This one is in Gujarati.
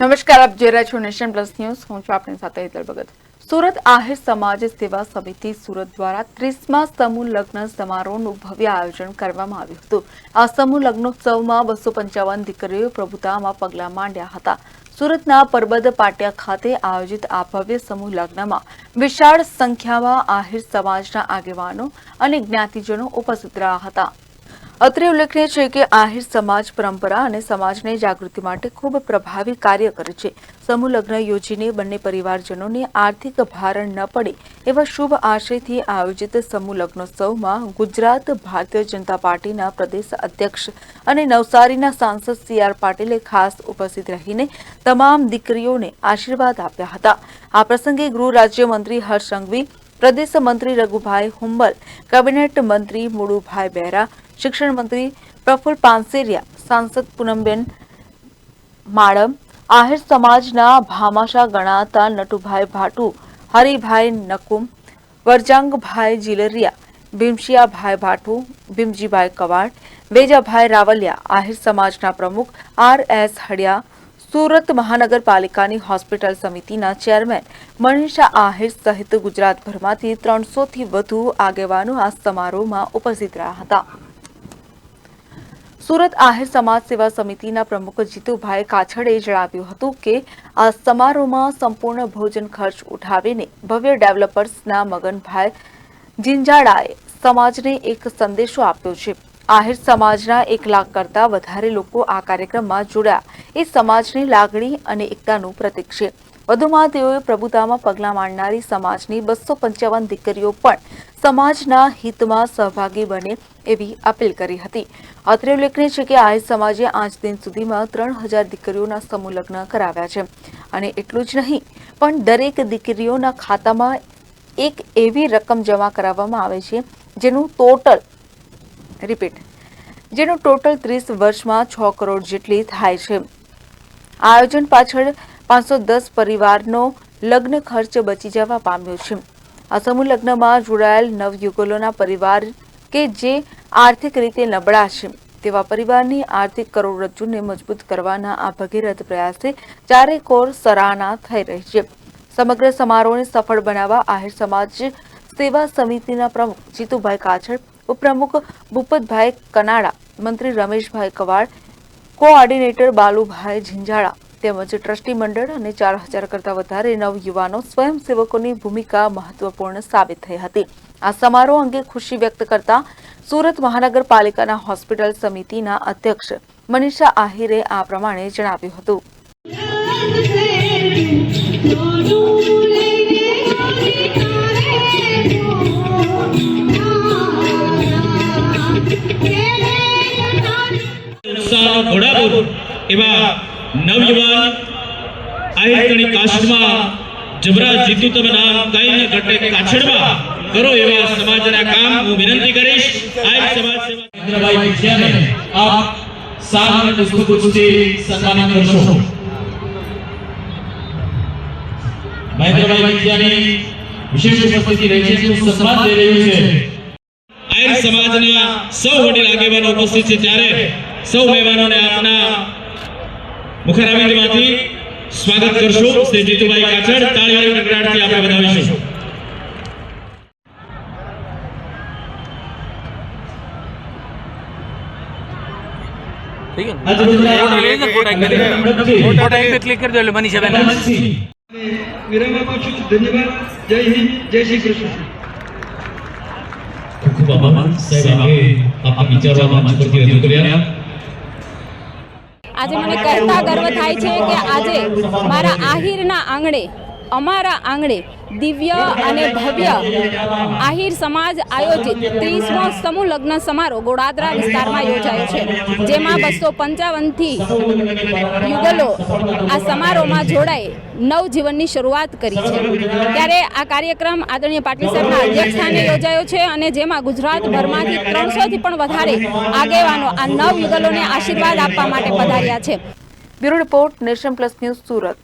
નમસ્કાર, આપ જોઈ રહ્યા છો નેશન પ્લસ ન્યૂઝ. હું છું આપની સાથે હેતલ ભગત. સુરત આહિર સમાજ સેવા સમિતિ સુરત દ્વારા ત્રીસમાં સમૂહ લગ્ન સમારોહનું ભવ્ય આયોજન કરવામાં આવ્યું હતું. આ સમૂહ લગ્નોત્સવમાં બસો પંચાવન દીકરીઓ પ્રભુતામાં પગલાં માંડ્યા હતા. સુરતના પરબત પાટિયા ખાતે આયોજિત આ ભવ્ય સમૂહ લગ્નમાં વિશાળ સંખ્યામાં આહિર સમાજના આગેવાનો અને જ્ઞાતિજનો ઉપસ્થિત રહ્યા હતા. અત્રે ઉલ્લેખનીય છે કે આહિર સમાજ પરંપરા અને સમાજને જાગૃતિ માટે ખૂબ પ્રભાવી કાર્ય કરે છે. સમૂહ લગ્ન યોજીને બંને પરિવારજનોને આર્થિક ભારણ ન પડે એવા શુભ આશયથી આયોજિત સમૂહ લગ્નોત્સવમાં ગુજરાત ભારતીય જનતા પાર્ટીના પ્રદેશ અધ્યક્ષ અને નવસારીના સાંસદ સી આર પાટીલે ખાસ ઉપસ્થિત રહીને તમામ દીકરીઓને આશીર્વાદ આપ્યા હતા. આ પ્રસંગે ગૃહ રાજ્યમંત્રી હર્ષ સંઘવી, પ્રદેશ મંત્રી રઘુભાઈ હુંબલ, કેબિનેટ મંત્રી મુળુભાઈ બેરા શિક્ષણ મંત્રી પ્રફુલ પાનસેરિયા, સાંસદ પૂનમબેન માળમ, આહિર સમાજના ભામાશા ગણાતા નટુભાઈ ભાટુ, હરિભાઈ નકુમ, વરજાંગભાઈ જીલરિયા, ભીમશિયાભાઈ ભાટુ, ભીમજીભાઈ કવાડ બેજાભાઈ રાવલિયા, આહિર સમાજના પ્રમુખ, આર એસ હડિયા, સુરત મહાનગરપાલિકાની હોસ્પિટલ સમિતિના ચેરમેન, મનીષા આહિર સહિત ગુજરાતભરમાંથી ત્રણસોથી વધુ આગેવાનો આ સમારોહમાં ઉપસ્થિત રહ્યા હતા. સુરત આહિર સમાજ સેવા સમિતિના પ્રમુખ જીતુભાઈ કાછડે જણાવ્યું હતું કે આ સમારોહમાં સંપૂર્ણ ભોજન ખર્ચ ઉઠાવીને ભવ્ય ડેવલપર્સના મગનભાઈ જિંજાડાએ સમાજને એક સંદેશો આપ્યો છે. આહિર સમાજના એક લાખ કરતા વધારે લોકો આ કાર્યક્રમમાં જોડાયા. એ સમાજની લાગણી અને એકતાનું પ્રતીક છે. વધુમાં તેઓએ પ્રભુતામાં પગલાં માંડનારી સમાજની બસો પંચાવન દીકરીઓ પણ સમાજના હિતમાં સહભાગી બને એવી અપીલ કરી હતી. અત્રે ઉલ્લેખનીય છે કે આહિર સમાજે આજ દિન સુધીમાં ત્રણ હજાર દીકરીઓના સમૂહ લગ્ન કરાવ્યા છે. અને એટલું જ નહીં, પણ દરેક દીકરીઓના ખાતામાં એક એવી રકમ જમા કરાવવામાં આવે છે, જેનું ટોટલ, રિપીટ, જેનું ટોટલ ત્રીસ વર્ષમાં છ કરોડ જેટલી થાય છે. આયોજન પાછળ પાંચસો દસ પરિવારનો લગ્ન ખર્ચ બચી જવા પામ્યો છે. આ સમૂહ લગ્નમાં જોડાયેલ નવયુગલોના પરિવાર કે જે આર્થિક રીતે નબળા છે તેવા પરિવારની આર્થિક કરોડરજ્જુને મજબૂત કરવાના આ ભગીરથ પ્રયાસથી ચારે કોર સરાહના થઈ રહી છે. સમગ્ર સમારોહને સફળ બનાવવા આહિર સમાજ સેવા સમિતિના પ્રમુખ જીતુભાઈ કાછડ, ઉપપ્રમુખ ભૂપતભાઈ કનાડા, મંત્રી રમેશભાઈ કવાડ, કોઓર્ડિનેટર બાલુભાઈ ઝીંઝાળા તેમજ ટ્રસ્ટી મંડળ અને ચાર હજાર કરતાં વધારે નવયુવાનો સ્વયંસેવકોની ભૂમિકા મહત્વપૂર્ણ સાબિત થઈ હતી. આ સમારોહ અંગે ખુશી વ્યક્ત કરતા સુરત મહાનગરપાલિકાના હોસ્પિટલ સમિતિના અધ્યક્ષ મનીષા આહિરે આ પ્રમાણે જણાવ્યું હતું. નવયુવાન આહિરકણી કાશમાં જબરા જીતુ તમે નામ કઈને ઘટે કાછડમાં કરો એવા સમાજના કામ હું વિનંતી કરીશ. આહિર સમાજ સેવા મહેન્દ્રભાઈ પીઠિયાને આપ અને પુષ્પગુચ્છથી સન્માનિત કરશો. મહેન્દ્રભાઈ પીઠિયાની વિશેષ ઉપસ્થિતિ રહી છે. તેનું સન્માન થઈ રહ્યું છે. આહિર સમાજના સૌ વડીલ આગેવાનો ઉપસ્થિત છે ત્યારે. સૌ મહેમાનોને આપના મુખરામીમાંથી સ્વાગત કરશું શ્રી જીતુભાઈ કાછડ તાળીઓની ગડગડાટથી આપણે વધાવીશું આજે ગુજરાત ફોટો એક ક્લિક કરી દો એટલે મનીષાબેન પ્રધાનમંત્રી વિરામ આપું છું ધન્યવાદ જય હિન્દ જય શ્રી કૃષ્ણ ખૂબ આભાર સાહેબ આપે આપના વિચારોમાં મંચ પરથી રજૂ કર્યા આજે મને કહેતા ગર્વ થાય છે કે આજે મારા આહિરના આંગણે અમારા આંગણે દિવ્ય અને ભવ્ય આહિર સમાજ આયોજિત ત્રીસમો સમૂહ લગ્ન સમારોહ ગોડાદરા વિસ્તારમાં યોજાયો છે જેમાં બસો પંચાવનથી યુગલો આ સમારોહમાં જોડાઈ નવજીવનની શરૂઆત કરી છે. ત્યારે આ કાર્યક્રમ આદરણીય પાટીલ સાહેબના અધ્યક્ષસ્થાને યોજાયો છે અને જેમાં ગુજરાતભરમાંથી ત્રણસોથી પણ વધારે આગેવાનો આ નવ યુગલોને આશીર્વાદ આપવા માટે પધાર્યા છે. Bureau report Nation Plus news Surat.